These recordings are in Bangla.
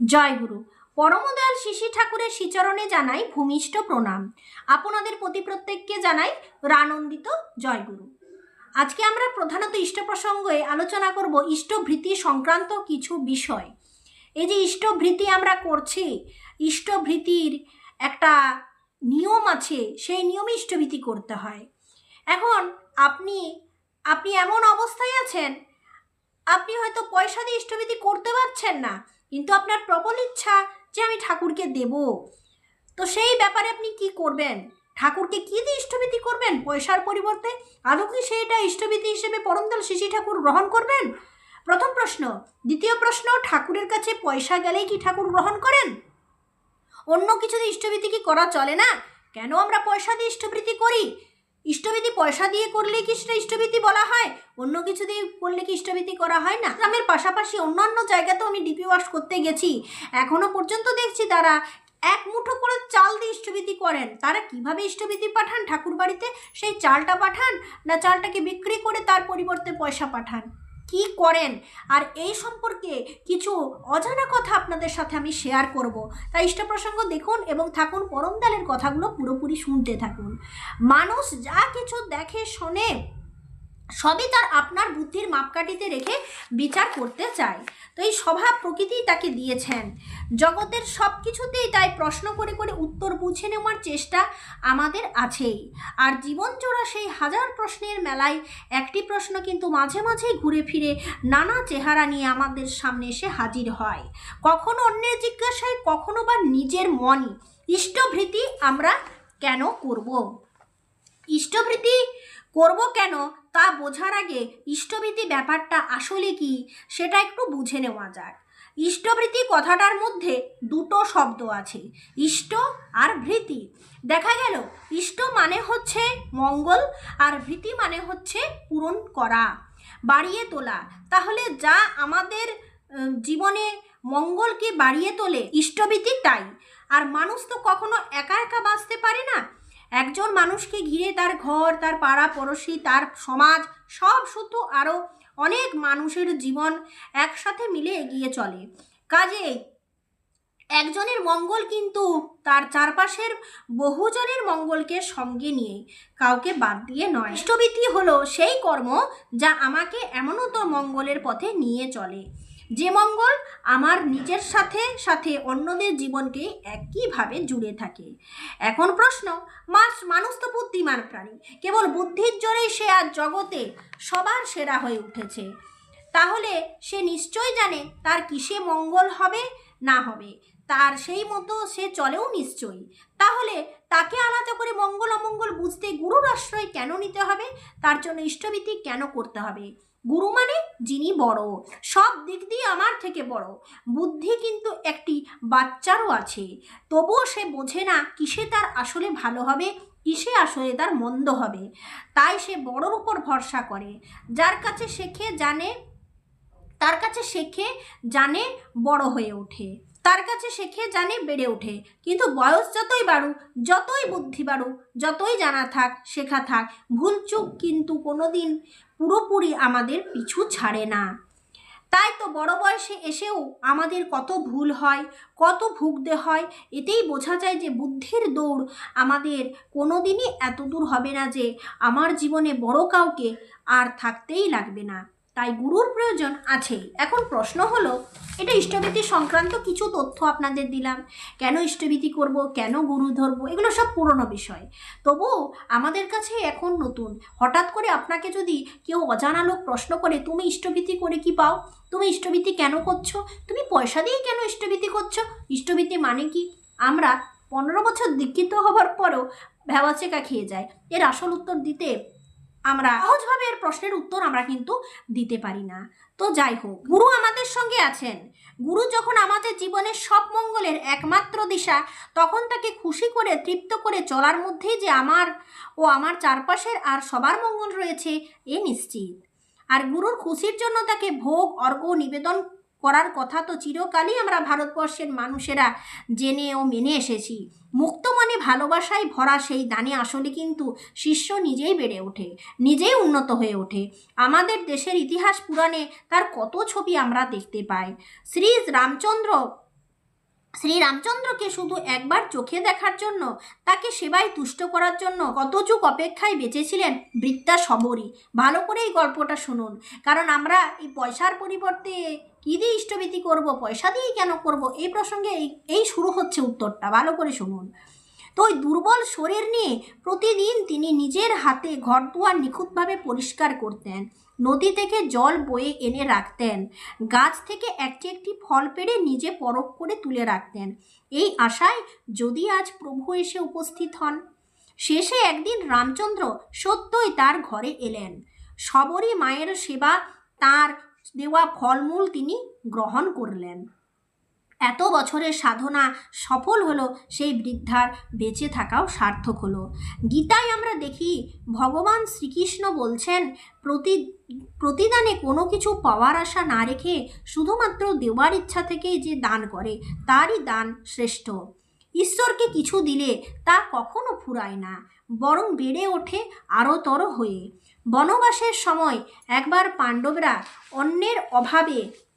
জয় গুরু। পরমদয়াল শিশি ঠাকুরের শ্রীচরণে জানাই ভূমিষ্ঠ প্রণাম। আপনাদের প্রতি প্রত্যেককে জানাই রানন্দিত জয় গুরু। আজকে আমরা প্রধানত ইষ্ট প্রসঙ্গে আলোচনা করব ইষ্টভৃতি সংক্রান্ত কিছু বিষয়। এই যে ইষ্টভৃতি আমরা করছি ইষ্টভৃতির একটা নিয়ম আছে, সেই নিয়মে ইষ্টভৃতি করতে হয়। এখন আপনি আপনি এমন অবস্থায় আছেন, আপনি হয়তো পয়সা দিয়ে ইষ্টভৃতি করতে পারছেন না কিন্তু আপনার প্রবল ইচ্ছা যে আমি ঠাকুরকে দেব। তো সেই ব্যাপারে আপনি কি করবেন? ঠাকুরকে কী দিয়ে ইষ্টভীতি করবেন? পয়সার পরিবর্তে আদৌ কি সেইটা ইষ্টভীতি হিসেবে পরমদল শিশি ঠাকুর গ্রহণ করবেন? প্রথম প্রশ্ন, দ্বিতীয় প্রশ্ন, ঠাকুরের কাছে পয়সা গেলেই কি ঠাকুর গ্রহণ করেন? অন্য কিছু দিয়ে ইষ্টভীতি কি করা চলে না? কেন আমরা পয়সা দিয়ে ইষ্টভৃতি করি? ইষ্টভীতি পয়সা দিয়ে করলে কি সেটা ইষ্টভীতি বলা হয়? অন্য কিছু দিয়ে করলে কি ইষ্টভীতি করা হয় না? গ্রামের পাশাপাশি অন্যান্য জায়গাতেও আমি ডিপি ওয়াশ করতে গেছি। এখনও পর্যন্ত দেখছি তারা এক মুঠো করে চাল দিয়ে ইষ্টভীতি করেন। তারা কীভাবে ইষ্টভীতি পাঠান? ঠাকুর বাড়িতে সেই চালটা পাঠান না চালটাকে বিক্রি করে তার পরিবর্তে পয়সা পাঠান? কি করেন? আর এই সম্পর্কে কিছু অজানা কথা আপনাদের সাথে আমি শেয়ার করব। তাই ইষ্ট প্রসঙ্গ দেখুন এবং থাকুন পরমদালের কথাগুলো পুরোপুরি শুনতে থাকুন। মানুষ যা কিছু দেখে, শোনে সবই তার আপনার বুদ্ধির মাপকাঠিতে রেখে বিচার করতে চায়। তো এই স্বভাব প্রকৃতি তাকে দিয়েছেন। জগতের সব কিছুতেই তাই প্রশ্ন করে করে উত্তর বুঝে নেওয়ার চেষ্টা আমাদের আছেই। আর জীবন জোড়া সেই হাজার প্রশ্নের মেলায় একটি প্রশ্ন কিন্তু মাঝে মাঝেই ঘুরে ফিরে নানা চেহারা নিয়ে আমাদের সামনে এসে হাজির হয়। কখনো অন্যের জিজ্ঞাসায়, কখনো বা নিজের মনই। ইষ্টভৃতি আমরা কেন করব? ইষ্টভৃতি করব কেন? তা বোঝার আগে ইষ্টভৃতি ব্যাপারটা আসলে কি সেটা একটু বুঝে নেওয়া যাক। ইষ্টভৃতি কথাটার মধ্যে দুটো শব্দ আছে, ইষ্ট আর ভৃতি। দেখা গেল, ইষ্ট মানে হচ্ছে মঙ্গল আর ভৃতি মানে হচ্ছে পূরণ করা, বাড়িয়ে তোলা। তাহলে যা আমাদের জীবনে মঙ্গলকে বাড়িয়ে তোলে, ইষ্টভৃতি তাই। আর মানুষ তো কখনো একা একা বাঁচতে পারে না একজন মানুষকে ঘিরে তার ঘর, তার পাড়া পড়শি, তার সমাজ, সব শুধু আরও অনেক মানুষের জীবন একসাথে মিলে এগিয়ে চলে। কাজেই একজনের মঙ্গল কিন্তু তার চারপাশের বহুজনের মঙ্গলকে সঙ্গে নিয়ে কাউকে বাদ দিয়ে নয়। ইষ্টভীতি হলো সেই কর্ম যা আমাকে এমনত মঙ্গলের পথে নিয়ে চলে। যে মঙ্গল আমার নিজের সাথে সাথে অন্যদের জীবনকে একইভাবে জুড়ে থাকে। এখন প্রশ্ন, মাস, মানুষ তো বুদ্ধিমান প্রাণী। কেবল বুদ্ধির জোরেই সে আজ জগতে সবার সেরা হয়ে উঠেছে। তাহলে সে নিশ্চয় জানে তার কিসে মঙ্গল হবে, না হবে। তার সেই মতো সে চলেও নিশ্চয়ই। তাহলে তাকে আলাদা করে মঙ্গল অমঙ্গল বুঝতে গুরুর আশ্রয় কেন নিতে হবে? তার জন্য ইষ্টভীতি কেন করতে হবে? গুরু মানে যিনি বড়। সব দিক দিয়ে আমার থেকে বড়। বুদ্ধি কিন্তু একটি বাচ্চারও আছে। তবুও সে বোঝে না কিসে তার আসলে ভালো হবে, কিসে আসলে তার মন্দ হবে। তাই সে বড়র উপর ভরসা করে। যার কাছে শেখে জানে, তার কাছে শেখে জানে বড় হয়ে ওঠে। তার কাছে শেখে জানে বেড়ে ওঠে। কিন্তু বয়স যতই বাড়ুক, যতই বুদ্ধি বাড়ুক, যতই জানা থাক, শেখা থাক, ভুল চুক কিন্তু কোনোদিন পুরোপুরি আমাদের পিছু ছাড়ে না। তাই তো বড় বয়সে এসেও আমাদের কত ভুল হয়, কত ভুগতে হয়, এতেই বোঝা যায় যে বুদ্ধির দৌড় আমাদের কোনোদিনই এত দূর হবে না যে আমার জীবনে বড় কাউকে আর থাকতেই লাগবে না। তাই গুরুর প্রয়োজন আছেই। এখন প্রশ্ন হলো, এটা ইষ্টভীতি সংক্রান্ত কিছু তথ্য আপনাদের দিলাম। কেন ইষ্টভীতি করব? কেন গুরু ধরবো? এগুলো সব পুরনো বিষয়। তবুও আমাদের কাছে এখন নতুন। হঠাৎ করে আপনাকে যদি কেউ অজানা লোক প্রশ্ন করে, তুমি ইষ্টভীতি করে কি পাও? তুমি ইষ্টভীতি কেন করছ? তুমি পয়সা দিয়ে কেন ইষ্টভীতি করছ? ইষ্টভীতি মানে কি? আমরা পনেরো বছর দীক্ষিত হবার পরও ভ্যাবাচেকা খেয়ে যায় এর আসল উত্তর দিতে আমরা সহজভাবে এর প্রশ্নের উত্তর আমরা কিন্তু দিতে পারি না। তো যাই হোক, গুরু আমাদের সঙ্গে আছেন। গুরু যখন আমাদের জীবনের সব মঙ্গলের একমাত্র দিশা, তখন তাকে খুশি করে, তৃপ্ত করে চলার মধ্যেই যে আমার ও আমার চারপাশের আর সবার মঙ্গল রয়েছে, এ নিশ্চিত। আর গুরুর খুশির জন্য তাকে ভোগ অর্ঘ নিবেদন করার কথা তো চিরকালই আমরা ভারতবর্ষের মানুষেরা জেনে ও মেনে এসেছি। মুক্ত মনে ভালোবাসায় ভরা সেই দানে আসলে কিন্তু শিষ্য নিজেই বেড়ে ওঠে, নিজেই উন্নত হয়ে ওঠে। আমাদের দেশের ইতিহাস পুরাণে তার কত ছবি আমরা দেখতে পাই। শ্রী রামচন্দ্র শ্রী রামচন্দ্রকে শুধু একবার চোখে দেখার জন্য, তাকে সেবায় তুষ্ট করার জন্য কত যুগ অপেক্ষায় বেঁচেছিলেন বৃত্তা সবরী ভালো করে এই গল্পটা শুনুন। কারণ আমরা এই পয়সার পরিবর্তে কী দিয়ে ইষ্টভীতি করব, পয়সা দিয়েই কেন করব, এই প্রসঙ্গে এই এই শুরু হচ্ছে উত্তরটা। ভালো করে শুনুন। তো ওই দুর্বল শরীর নিয়ে প্রতিদিন তিনি নিজের হাতে ঘর দুয়ার নিখুঁতভাবে পরিষ্কার করতেন। নদী থেকে জল বয়ে এনে রাখতেন। গাছ থেকে একটি একটি ফল পেড়ে নিজে পরখ করে তুলে রাখতেন। এই আশায় যদি আজ প্রভু এসে উপস্থিত হন। শেষে একদিন রামচন্দ্র সত্যই তার ঘরে এলেন। সবরই মায়ের সেবা, তার দেওয়া ফলমূল তিনি গ্রহণ করলেন। এত বছরের সাধনা সফল হলো, সেই বৃদ্ধার বেঁচে থাকাও সার্থক হলো। গীতায় আমরা দেখি, ভগবান শ্রীকৃষ্ণ বলছেন, প্রতি, প্রতিদানে কোনো কিছু পাওয়ার আশা না রেখে শুধুমাত্র দেওয়ার ইচ্ছা থেকেই যে দান করে, তারই দান শ্রেষ্ঠ। ঈশ্বরকে কিছু দিলে তা কখনো ফুরায় না, বরং বেড়ে ওঠে আরোতর হয়ে। বনবাসের সময় একবার পাণ্ডবরা অন্যের অভাবে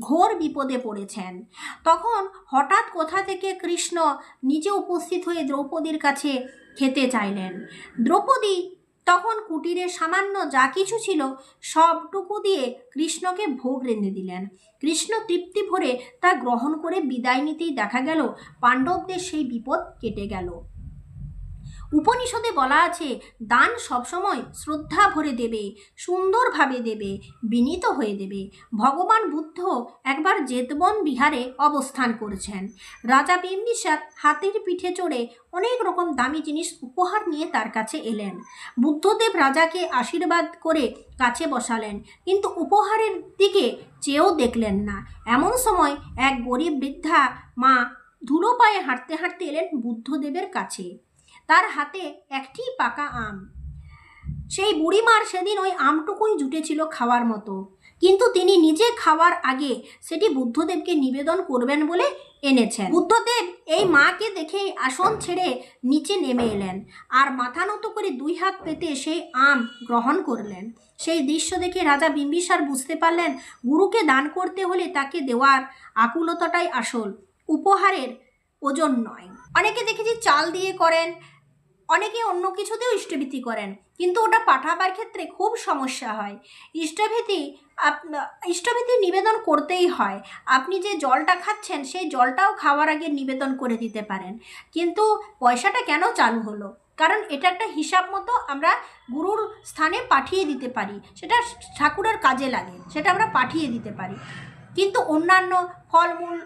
ঘোর বিপদে পড়েছেন। তখন হঠাৎ কোথা থেকে কৃষ্ণ নিজে উপস্থিত হয়ে দ্রৌপদীর কাছে খেতে চাইলেন। দ্রৌপদী তখন কুটিরে সামান্য যা কিছু ছিল সবটুকু দিয়ে কৃষ্ণকে ভোগ রেঁধে দিলেন। কৃষ্ণ তৃপ্তি ভরে তা গ্রহণ করে বিদায় নিতেই দেখা গেল, পাণ্ডবদের সেই বিপদ কেটে গেল। উপনিষদে বলা আছে, দান সবসময় শ্রদ্ধা ভরে দেবে, সুন্দরভাবে দেবে, বিনীত হয়ে দেবে। ভগবান বুদ্ধ একবার জেতবন বিহারে অবস্থান করেছেন। রাজা বিম্বিসার হাতির পিঠে চড়ে অনেক রকম দামি জিনিস উপহার নিয়ে তার কাছে এলেন। বুদ্ধদেব রাজাকে আশীর্বাদ করে কাছে বসালেন, কিন্তু উপহারের দিকে চেয়েও দেখলেন না। এমন সময় এক গরিব বৃদ্ধা মা ধুলো পায়ে হাঁটতে হাঁটতে এলেন বুদ্ধদেবের কাছে। তার হাতে একটি পাকা আম। সেই বুড়িমার সেদিন ওই আমটুকুই জুটেছিল খাওয়ার মতো। কিন্তু তিনি নিজে খাওয়ার আগে সেটি বুদ্ধদেবকে নিবেদন করবেন বলে এনেছেন। বুদ্ধদেব এই মাকে দেখে আসন ছেড়ে নিচে নেমে এলেন আর মাথা নত করে দুই হাত পেতে সেই আম গ্রহণ করলেন। সেই দৃশ্য দেখে রাজা বিম্বিসার বুঝতে পারলেন গুরুকে দান করতে হলে তাকে দেওয়ার আকুলতাটাই আসল, উপহারের ওজন নয়। অনেকে দেখেছি চাল দিয়ে করেন অনেকে অন্য কিছুতেও ইষ্টভীতি করেন, কিন্তু ওটা পাঠাবার ক্ষেত্রে খুব সমস্যা হয়। ইষ্টভীতি ইষ্টভীতি নিবেদন করতেই হয়। আপনি যে জলটা খাচ্ছেন, সেই জলটাও খাওয়ার আগে নিবেদন করে দিতে পারেন। কিন্তু পয়সাটা কেন চালু হলো? কারণ এটা একটা হিসাব মতো আমরা গুরুর স্থানে পাঠিয়ে দিতে পারি। সেটা ঠাকুরের কাজে লাগে, সেটা আমরা পাঠিয়ে দিতে পারি। কিন্তু অন্যান্য ফলমূল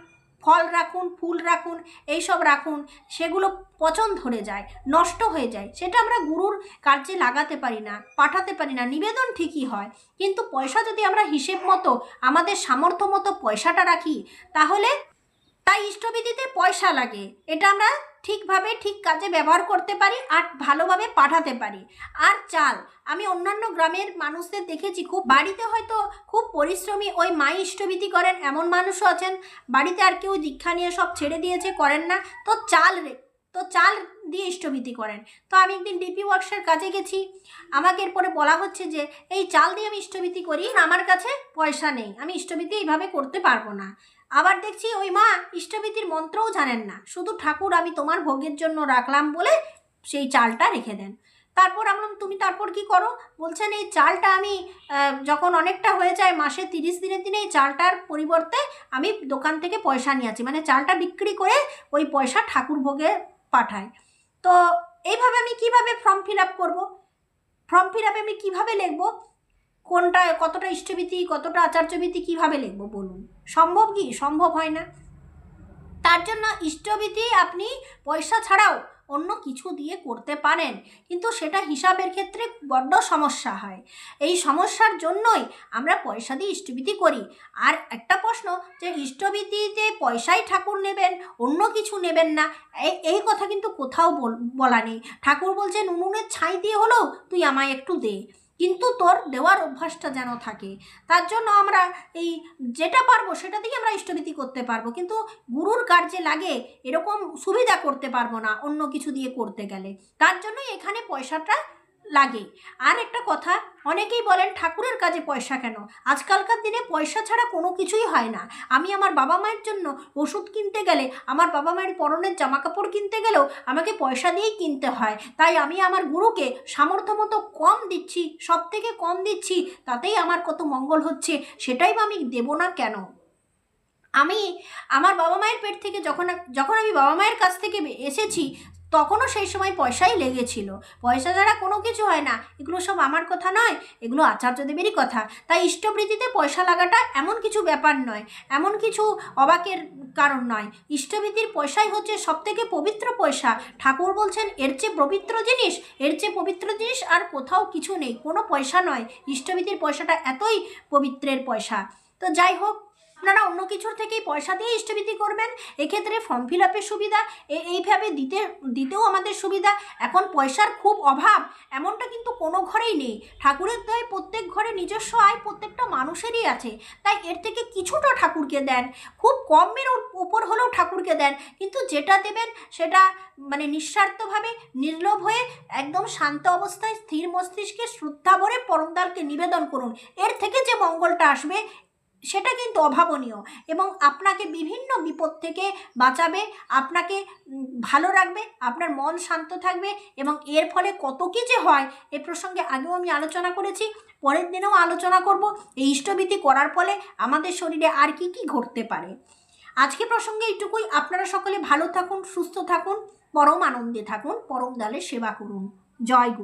ফল রাখুন, ফুল রাখুন, এইসব রাখুন, সেগুলো পচন ধরে যায়, নষ্ট হয়ে যায়। সেটা আমরা গুরুর কার্যে লাগাতে পারি না, পাঠাতে পারি না, নিবেদন ঠিকই হয়। কিন্তু পয়সা যদি আমরা হিসেব মতো, আমাদের সামর্থ্য মতো পয়সাটা রাখি, তাহলে তাই ইষ্টবিধিতে পয়সা লাগে। এটা আমরা ঠিকভাবে ঠিক কাজে ব্যবহার করতে পারি আর ভালোভাবে পাঠাতে পারি। আর চাল, আমি অন্যান্য গ্রামের মানুষদের দেখেছি, খুব বাড়িতে হয়তো খুব পরিশ্রমী ওই মাই ইষ্টবিধি করেন, এমন মানুষও আছেন। বাড়িতে আর কেউ দীক্ষা নিয়ে সব ছেড়ে দিয়েছে, করেন না। তো চাল রে, তো চাল দিয়ে ইষ্টভীতি করেন। তো আমি একদিন ডিপি ওয়ার্কসের কাজে গেছি। আমাকে এরপরে বলা হচ্ছে যে, এই চাল দিয়ে আমি ইষ্টভীতি করি, আমার কাছে পয়সা নেই। আমি ইষ্টভীতি এইভাবে করতে পারব না। আবার দেখছি ওই মা ইষ্টভীতির মন্ত্রও জানেন না। শুধু ঠাকুর আমি তোমার ভোগের জন্য রাখলাম বলে সেই চালটা রেখে দেন। তারপর আমরা তুমি তারপর কি করো? বলছেন, এই চালটা আমি যখন অনেকটা হয়ে যায় মাসে তিরিশ দিনের দিনে এই চালটার পরিবর্তে আমি দোকান থেকে পয়সা নিয়ে আছি মানে চালটা বিক্রি করে ওই পয়সা ঠাকুর ভোগে পাঠায়। তো এইভাবে আমি কীভাবে ফর্ম ফিল আপ করব? ফর্ম ফিল আপে আমি কীভাবে লিখব? কোনটা কতটা ইষ্টভীতি, কতটা আচার্যভীতি কীভাবে লিখব বলুন? সম্ভব কি? সম্ভব হয় না। তার জন্য ইষ্টভীতি আপনি পয়সা ছাড়াও অন্য কিছু দিয়ে করতে পারেন, কিন্তু সেটা হিসাবের ক্ষেত্রে বড্ড সমস্যা হয়। এই সমস্যার জন্যই আমরা পয়সা দিয়ে ইষ্টভীতি করি। আর একটা প্রশ্ন, যে ইষ্টভীতিতে পয়সাই ঠাকুর নেবেন, অন্য কিছু নেবেন না এই কথা কিন্তু কোথাও বল- বলা নেই। ঠাকুর বলছেন উনুনের ছাই দিয়ে হলেও তুই আমায় একটু দে। কিন্তু তোর দেওয়ার অভ্যাসটা যেন থাকে। তার জন্য আমরা এই যেটা পারব সেটা দিয়ে আমরা ইষ্টভীতি করতে পারব। কিন্তু গুরুর কার্যে লাগে এরকম সুবিধা করতে পারব না অন্য কিছু দিয়ে করতে গেলে। তার জন্যই এখানে পয়সাটা লাগে। আর একটা কথা, অনেকেই বলেন, ঠাকুরের কাজে পয়সা কেন? আজকালকার দিনে পয়সা ছাড়া কোনো কিছুই হয় না। আমি আমার বাবা মায়ের জন্য ওষুধ কিনতে গেলে, আমার বাবা মায়ের পরনের জামা কাপড় কিনতে গেলেও আমাকে পয়সা দিয়েই কিনতে হয়। তাই আমি আমার গুরুকে সামর্থ্য মতো কম দিচ্ছি সব থেকে কম দিচ্ছি, তাতেই আমার কত মঙ্গল হচ্ছে, সেটাই আমি দেবো না কেন? আমি আমার বাবা মায়ের পেট থেকে যখন যখন আমি বাবা মায়ের কাছ থেকে এসেছি তখনও সেই সময় পয়সাই লেগেছিল। পয়সা ছাড়া কোনো কিছু হয় না। এগুলো সব আমার কথা নয়, এগুলো আচার্যদেবেরই কথা। তাই ইষ্টবৃত্তিতে পয়সা লাগাটা এমন কিছু ব্যাপার নয়, এমন কিছু অবাকের কারণ নয়। ইষ্টবৃত্তির পয়সাই হচ্ছে সবথেকে পবিত্র পয়সা। ঠাকুর বলছেন, এর চেয়ে পবিত্র জিনিস, এর চেয়ে পবিত্র জিনিস আর কোথাও কিছু নেই, কোনো পয়সা নয়। ইষ্টবৃত্তির পয়সাটা এতই পবিত্রের পয়সা। তো যাই হোক আপনারা অন্য কিছুর থেকেই পয়সা দিয়ে ইষ্টবৃত্তি করবেন, এক্ষেত্রে ফর্ম ফিল আপের সুবিধা এইভাবে দিতে, দিতেও আমাদের সুবিধা। এখন পয়সার খুব অভাব, এমনটা কিন্তু কোনো ঘরেই নেই। ঠাকুরের দয় প্রত্যেক ঘরে নিজস্ব আয় প্রত্যেকটা মানুষেরই আছে, তাই এর থেকে কিছুটা ঠাকুরকে দেন। খুব কমের উপ- উপর হলেও ঠাকুরকে দেন, কিন্তু যেটা দেবেন সেটা মানে নিঃস্বার্থভাবে, নির্লোভ হয়ে একদম শান্ত অবস্থায় স্থির মস্তিষ্কে শ্রদ্ধা ভরে পরমদালকে নিবেদন করুন। এর থেকে যে মঙ্গলটা আসবে সেটা কিন্তু অভাবনীয় এবং আপনাকে বিভিন্ন বিপদ থেকে বাঁচাবে, আপনাকে ভালো রাখবে, আপনার মন শান্ত থাকবে এবং এর ফলে কত কী যে হয় এ প্রসঙ্গে আগেও আমি আলোচনা করেছি, পরের দিনেও আলোচনা করব। এই ইষ্টবিধি করার ফলে আমাদের শরীরে আর কি কি ঘটতে পারে। আজকে প্রসঙ্গে এইটুকুই। আপনারা সকলে ভালো থাকুন, সুস্থ থাকুন, পরম আনন্দে থাকুন, পরম দালের সেবা করুন। জয় গুরু।